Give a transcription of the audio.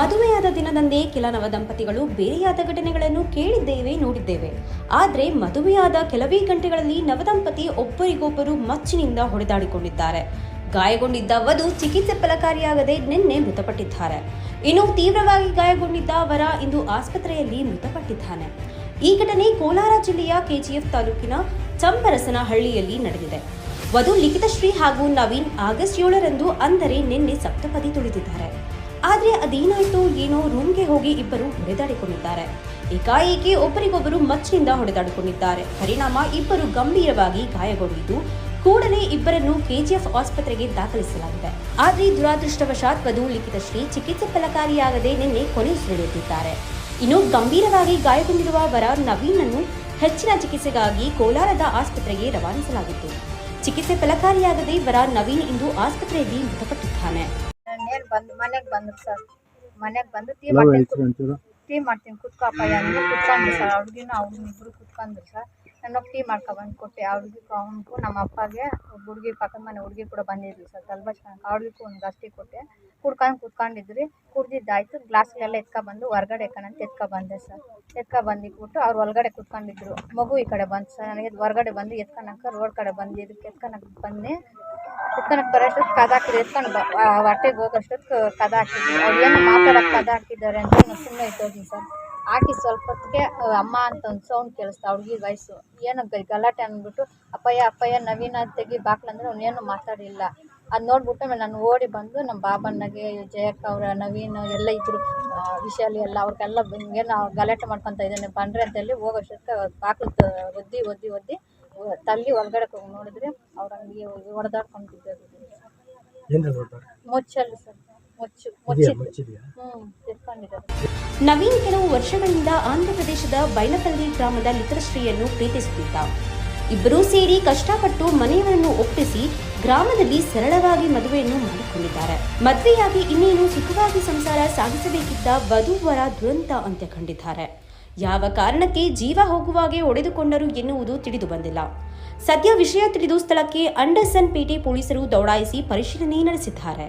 ಮದುವೆಯಾದ ದಿನದಂದೇ ಕೆಲ ನವ ದಂಪತಿಗಳು ಬೇರೆಯಾದ ಘಟನೆಗಳನ್ನು ಕೇಳಿದ್ದೇವೆ, ನೋಡಿದ್ದೇವೆ. ಆದರೆ ಮದುವೆಯಾದ ಕೆಲವೇ ಗಂಟೆಗಳಲ್ಲಿ ನವದಂಪತಿ ಒಬ್ಬರಿಗೊಬ್ಬರು ಮಚ್ಚಿನಿಂದ ಹೊಡೆದಾಡಿಕೊಂಡಿದ್ದಾರೆ. ಗಾಯಗೊಂಡಿದ್ದ ವಧು ಚಿಕಿತ್ಸೆ ಫಲಕಾರಿಯಾಗದೆ ನಿನ್ನೆ ಮೃತಪಟ್ಟಿದ್ದಾರೆ. ಇನ್ನು ತೀವ್ರವಾಗಿ ಗಾಯಗೊಂಡಿದ್ದ ವರ ಇಂದು ಆಸ್ಪತ್ರೆಯಲ್ಲಿ ಮೃತಪಟ್ಟಿದ್ದಾನೆ. ಈ ಘಟನೆ ಕೋಲಾರ ಜಿಲ್ಲೆಯ ಕೆಜಿಎಫ್ ತಾಲೂಕಿನ ಚಂಪರಸನಹಳ್ಳಿಯಲ್ಲಿ ನಡೆದಿದೆ. ವಧು ಲಿಖಿತಶ್ರೀ ಹಾಗೂ ನವೀನ್ ಆಗಸ್ಟ್ ಏಳರಂದು ಅಂದರೆ ನಿನ್ನೆ ಸಪ್ತಪದಿ ತುಳಿದಿದ್ದಾರೆ. ಆದರೆ ಅದೇನಾಯ್ತು, ಏನೋ ರೂಮ್ಗೆ ಹೋಗಿ ಇಬ್ಬರು ಹೊಡೆದಾಡಿಕೊಂಡಿದ್ದಾರೆ. ಏಕಾಏಕಿ ಒಬ್ಬರಿಗೊಬ್ಬರು ಮಚ್ಚಿನಿಂದ ಹೊಡೆದಾಡಿಕೊಂಡಿದ್ದಾರೆ. ಪರಿಣಾಮ ಇಬ್ಬರು ಗಂಭೀರವಾಗಿ ಗಾಯಗೊಂಡಿದ್ದು ಕೂಡಲೇ ಇಬ್ಬರನ್ನು ಕೆಜಿಎಫ್ ಆಸ್ಪತ್ರೆಗೆ ದಾಖಲಿಸಲಾಗಿದೆ. ಆದರೆ ದುರಾದೃಷ್ಟವಶಾತ್ ವಧು ಲಿಖಿತಶ್ರೀ ಚಿಕಿತ್ಸೆ ಫಲಕಾರಿಯಾಗದೆ ನಿನ್ನೆ ಕೊನೆಯುಸಿರೆಳೆದಿದ್ದಾರೆ ಇನ್ನು ಗಂಭೀರವಾಗಿ ಗಾಯಗೊಂಡಿರುವ ವರ ನವೀನನ್ನು ಹೆಚ್ಚಿನ ಚಿಕಿತ್ಸೆಗಾಗಿ ಕೋಲಾರದ ಆಸ್ಪತ್ರೆಗೆ ರವಾನಿಸಲಾಗಿತ್ತು. ಚಿಕಿತ್ಸೆ ಫಲಕಾರಿಯಾಗದೆ ವರ ನವೀನ್ ಇಂದು ಆಸ್ಪತ್ರೆಯಲ್ಲಿ ಮೃತಪಟ್ಟಿದ್ದಾನೆ. ಬಂದು ಬಂದು ಟೀ ಮಾಡ್ತೀನಿ ಕುತ್ಕೋಪ್ಪ ಅಂತೀರಾ ಕುತ್ಕೊಂಡ್ರಿ ಸರ್ ಅವ್ರಿಗಿನ ಅವ್ರನ್ನ ಇಬ್ಬರು ಕುತ್ಕೊಂಡ್ರು ಸರ್. ನಾನು ಟೀ ಮಾಡ್ಕೊಬಂದು ಕೊಟ್ಟೆ. ಅವ್ರಿಗೂ, ಅವನಿಗೂ, ನಮ್ಮ ಅಪ್ಪಗೆ ಒಬ್ಬ ಹುಡುಗಿ, ಪಕ್ಕದ ಮನೆ ಹುಡುಗಿ ಕೂಡ ಬಂದಿದ್ವಿ ಸರ್ ತಲ್ಬಾಷ್ ಅವ್ರಿಗೂ ಒಂದು ಗಸ್ಟಿ ಕೊಟ್ಟೆ. ಕುಡ್ಕೊಂಡು ಕುತ್ಕೊಂಡಿದ್ರಿ. ಕುಡ್ದಿದ್ದಾಯ್ತು. ಗ್ಲಾಸ್ಗಳೆಲ್ಲ ಎತ್ಕೊಬಂದು, ಹೊರ್ಗಡೆ ಎಕ್ಕಣಂತ ಎತ್ಕೊಬಂದೆ ಸರ್. ಎತ್ಕೊಬಂದಿಟ್ಬಿಟ್ಟು ಅವ್ರು ಒಳಗಡೆ ಕುತ್ಕೊಂಡಿದ್ರು. ಮಗು ಈ ಕಡೆ ಬಂತು ಸರ್. ನನಗೆ ಹೊರಗಡೆ ಬಂದು ಎತ್ಕೊಳಕ್ಕೆ ರೋಡ್ ಕಡೆ ಬಂದಿದ್ದಕ್ಕೆ ಎತ್ಕೊಳಕ್ಕೆ ಬಂದೆ. ಎತ್ಕೊಳಕ್ಕೆ ಬರೋಷ್ಟೊತ್ತು ಕದ ಹಾಕಿದ್ರು. ಎತ್ಕೊಂಡು ಹೊಟ್ಟೆಗೆ ಹೋಗೋಷ್ಟೊತ್ತು ಕದ ಹಾಕಿದ್ವಿ ಅವ್ರು ಏನು ಮಾತಾಡೋಕೆ ಕದ ಹಾಕಿದ್ದಾರೆ ಅಂತ ನಾನು ಸುಮ್ಮನೆ ಇಟ್ಟೋಗಿ ಸರ್. ಹಾಕಿ ಸ್ವಲ್ಪ ಹೊತ್ತಿಗೆ ಅಮ್ಮ ಅಂತ ಒಂದು ಸೌಂಡ್ ಕೇಳಿಸ್ತು ಅವ್ರಿಗೆ ವಯಸ್ಸು. ಏನೋ ಗಲಾಟೆ ಅಂದ್ಬಿಟ್ಟು, ಅಪ್ಪಯ್ಯ ಅಪ್ಪಯ್ಯ, ನವೀನ ತೆಗಿ ಬಾಕ್ಲಂದ್ರೆ ಅವನೇನು ಮಾತಾಡಿಲ್ಲ. ಅದು ನೋಡ್ಬಿಟ್ಟು ಆಮೇಲೆ ನಾನು ಓಡಿ ಬಂದು ನಮ್ಮ ಬಾಬಣ್ಣಗೆ, ಜಯಕ್ಕ ಅವರ ನವೀನ್ ಎಲ್ಲ ಇದ್ರು. ವಿಶಾಲಿ ಎಲ್ಲ ಅವ್ರಿಗೆಲ್ಲ ಏನು ಗಲಾಟೆ ಮಾಡ್ಕೊತ ಇದ್ದಾನೆ, ಬಂದ್ರೆ ಅಂತೇಳಿ ಹೋಗೋಷ್ಟಕ್ಕೆ ಬಾಕ್ಲು ಒದ್ದಿ ಒದ್ದಿ ಒದ್ದಿ ತಲ್ಲಿ ಒಳಗಡೆ ಹೋಗಿ ನೋಡಿದ್ರೆ ಅವ್ರು ಹಂಗೆ ಹೊಡೆದಾಡ್ಕೊಂಡು ಏನು ಹೇಳ್ತಾರೆ ಮುಚ್ಚಲ್ಲಿ ಸರ್. ಮುಚ್ಚು ಇದೆಯಾ? ಮುಚ್ಚಿದ್ದು. ಮುಚ್ಚಿದೆಯಾ? ತಿರ್ಕೊಂಡಿದ್ದಾರೆ ನವೀನ್ ಕೆಲವು ವರ್ಷಗಳಿಂದ ಆಂಧ್ರಪ್ರದೇಶದ ಬೈಲಪಲ್ಲಿ ಗ್ರಾಮದ ಲಿತರಶ್ರೀಯನ್ನು ಪ್ರೀತಿಸುತ್ತಿದ್ದ. ಇಬ್ಬರೂ ಸೇರಿ ಕಷ್ಟಪಟ್ಟು ಮನೆಯವರನ್ನು ಒಪ್ಪಿಸಿ ಗ್ರಾಮದಲ್ಲಿ ಸರಳವಾಗಿ ಮದುವೆಯನ್ನು ಮಾಡಿಕೊಂಡಿದ್ದಾರೆ. ಮದುವೆಯಾಗಿ ಇನ್ನೇನು ಸುಖವಾಗಿ ಸಂಸಾರ ಸಾಗಿಸಬೇಕಿದ್ದ ವಧುವರ ದುರಂತ ಅಂತ್ಯ ಕಂಡಿದ್ದಾರೆ ಯಾವ ಕಾರಣಕ್ಕೆ ಜೀವ ಹೋಗುವಾಗೆ ಒಡೆದುಕೊಂಡರು ಎನ್ನುವುದು ತಿಳಿದು ಬಂದಿಲ್ಲ. ಸದ್ಯ ವಿಷಯ ತಿಳಿದು ಸ್ಥಳಕ್ಕೆ ಅಂಡರ್ಸನ್ ಪೇಟೆ ಪೊಲೀಸರು ದೌಡಾಯಿಸಿ ಪರಿಶೀಲನೆ ನಡೆಸಿದ್ದಾರೆ.